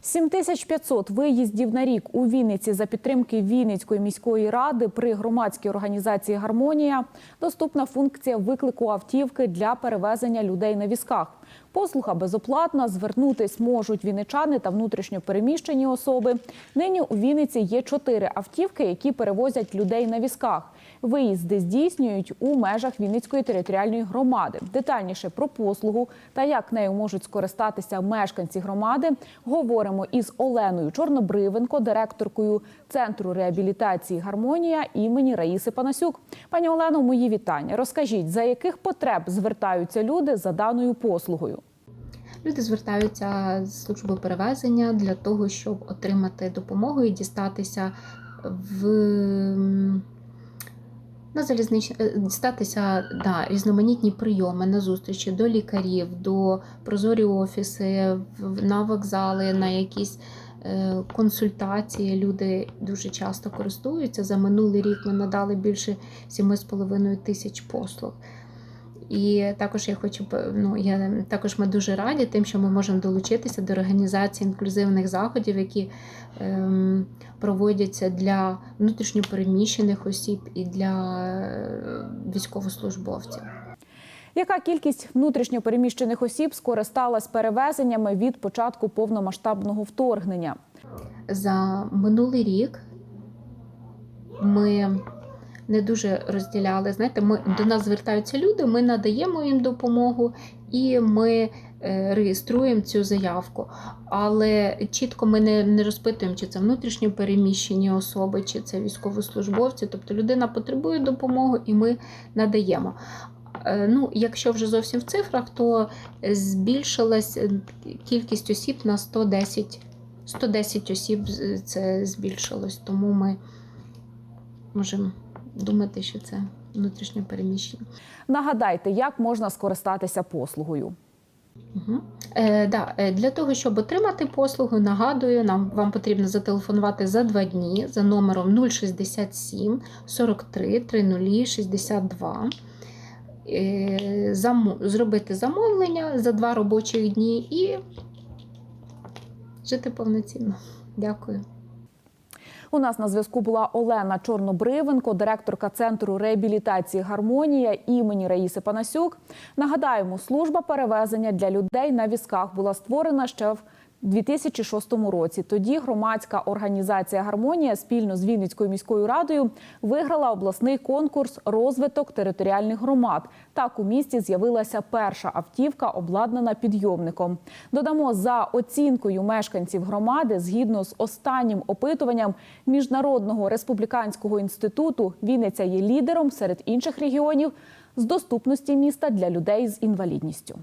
7500 виїздів на рік у Вінниці за підтримки Вінницької міської ради при громадській організації Гармонія доступна функція виклику автівки для перевезення людей на візках. Послуга безоплатна. Звернутись можуть вінничани та внутрішньо переміщені особи. Нині у Вінниці є чотири автівки, які перевозять людей на візках. Виїзди здійснюють у межах Вінницької територіальної громади. Детальніше про послугу та як нею можуть скористатися мешканці громади. Говоримо із Оленою Чорнобривенко, директоркою центру реабілітації Гармонія імені Раїси Панасюк. Пані Олено, мої вітання. Розкажіть, за яких потреб звертаються люди за даною послугою? Люди звертаються з служби перевезення для того, щоб отримати допомогу і дістатися в на залізнич... е, дістатися да, різноманітні прийоми на зустрічі до лікарів, до прозорі офіси, на вокзали, на якісь е, консультації. Люди дуже часто користуються. За минулий рік ми надали більше 7,5 тисяч послуг. І також я хочу ну я також ми дуже раді тим, що ми можемо долучитися до організації інклюзивних заходів, які ем, проводяться для внутрішньопереміщених осіб і для е, військовослужбовців. Яка кількість внутрішньо переміщених осіб скористалась перевезеннями від початку повномасштабного вторгнення? За минулий рік ми не дуже розділяли. Знаєте, ми до нас звертаються люди, ми надаємо їм допомогу і ми е, реєструємо цю заявку. Але чітко ми не, не розпитуємо, чи це внутрішньо переміщені особи, чи це військовослужбовці. Тобто людина потребує допомоги, і ми надаємо. Е, Ну, якщо вже зовсім в цифрах, то збільшилась кількість осіб на 110 110 осіб це збільшилось, тому ми можемо думати, що це внутрішньо переміщення. Нагадайте, як можна скористатися послугою. Угу. Е, да, е, для того, щоб отримати послугу, нагадую, нам вам потрібно зателефонувати за два дні за номером 067 43 30 62. Е, заму- зробити замовлення за два робочих дні і жити повноцінно. Дякую. У нас на зв'язку була Олена Чорнобривенко, директорка центру реабілітації Гармонія імені Раїси Панасюк. Нагадаємо, служба перевезення для людей на візках була створена ще в 2006 році. Тоді громадська організація Гармонія спільно з Вінницькою міською радою виграла обласний конкурс розвиток територіальних громад. Так у місті з'явилася перша автівка, обладнана підйомником. Додамо за оцінкою мешканців громади, згідно з останнім опитуванням міжнародного республіканського інституту, Вінниця є лідером серед інших регіонів з доступності міста для людей з інвалідністю.